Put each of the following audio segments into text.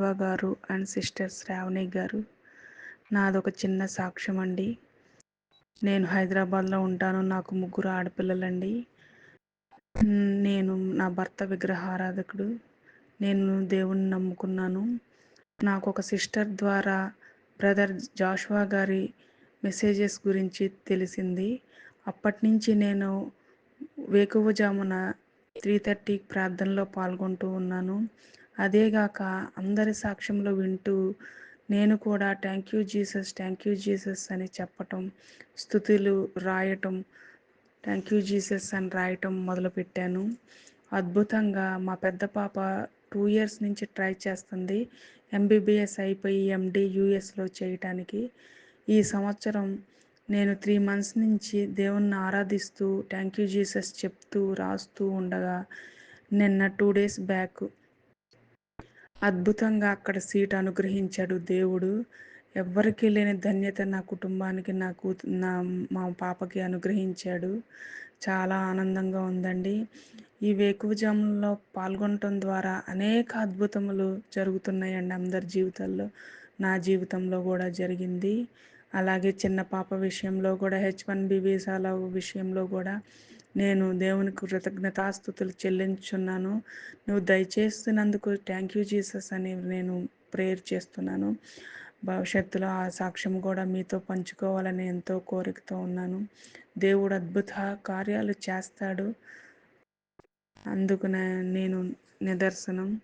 శివ గారు and sister Shravani గారు. నాదొక చిన్న సాక్ష్యం అండి. నేను హైదరాబాద్లో ఉంటాను. నాకు ముగ్గురు ఆడపిల్లలండి. నేను నా భర్త విగ్రహారాధకుడు నేను దేవుణ్ణి నమ్ముకున్నాను. నాకు ఒక సిస్టర్ ద్వారా బ్రదర్ జాషువా గారి మెసేజెస్ గురించి తెలిసింది. అప్పటి నుంచి నేను వేకువజామున త్రీ థర్టీ ప్రార్థనలో పాల్గొంటూ ఉన్నాను. అదేగాక అందరి సాక్ష్యంలో వింటూ నేను కూడా thank you Jesus thank you Jesus అని చెప్పటం స్థుతులు రాయటం థ్యాంక్ యూ జీసస్ అని రాయటం మొదలుపెట్టాను. అద్భుతంగా మా పెద్ద పాప టూ ఇయర్స్ నుంచి ట్రై చేస్తుంది. ఎంబీబీఎస్ అయిపోయి ఎండి యూఎస్లో చేయటానికి. ఈ సంవత్సరం నేను త్రీ మంత్స్ నుంచి దేవుణ్ణి ఆరాధిస్తూ థ్యాంక్ యూ జీసస్ చెప్తూ రాస్తూ ఉండగా నిన్న టూ డేస్ బ్యాక్ అద్భుతంగా అక్కడ సీట్ అనుగ్రహించాడు దేవుడు. ఎవ్వరికీ లేని ధన్యత నా కుటుంబానికి నా కూతు నా మా పాపకి అనుగ్రహించాడు. చాలా ఆనందంగా ఉందండి. ఈ వేకువజాములలో పాల్గొనటం ద్వారా అనేక అద్భుతములు జరుగుతున్నాయండి అందరి జీవితాల్లో. నా జీవితంలో కూడా జరిగింది. అలాగే చిన్న పాప విషయంలో కూడా హెచ్ వన్ బి వీసాల విషయంలో కూడా నేను దేవునికి కృతజ్ఞతాస్థుతులు చెల్లించున్నాను నువ్వు దయచేస్తున్నందుకు థ్యాంక్ యూ జీసస్ అని నేను ప్రేయర్ చేస్తున్నాను. భవిష్యత్తులో ఆ సాక్ష్యం కూడా మీతో పంచుకోవాలని ఎంతో కోరికతో ఉన్నాను. దేవుడు అద్భుత కార్యాలు చేస్తాడు. అందుకు నేను నిదర్శనం.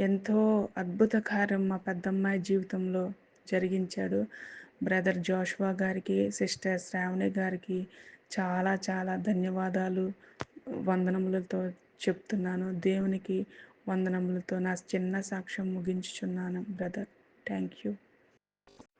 ఎంతో అద్భుత కార్యం మా పెద్దమ్మాయి జీవితంలో జరిగించాడు. బ్రదర్ జోష్వా గారికి సిస్టర్ శ్రావణి గారికి చాలా చాలా ధన్యవాదాలు. వందనములతో చెప్తున్నాను. దేవునికి వందనములతో నా చిన్న సాక్ష్యం ముగించుచున్నాను బ్రదర్. Thank you.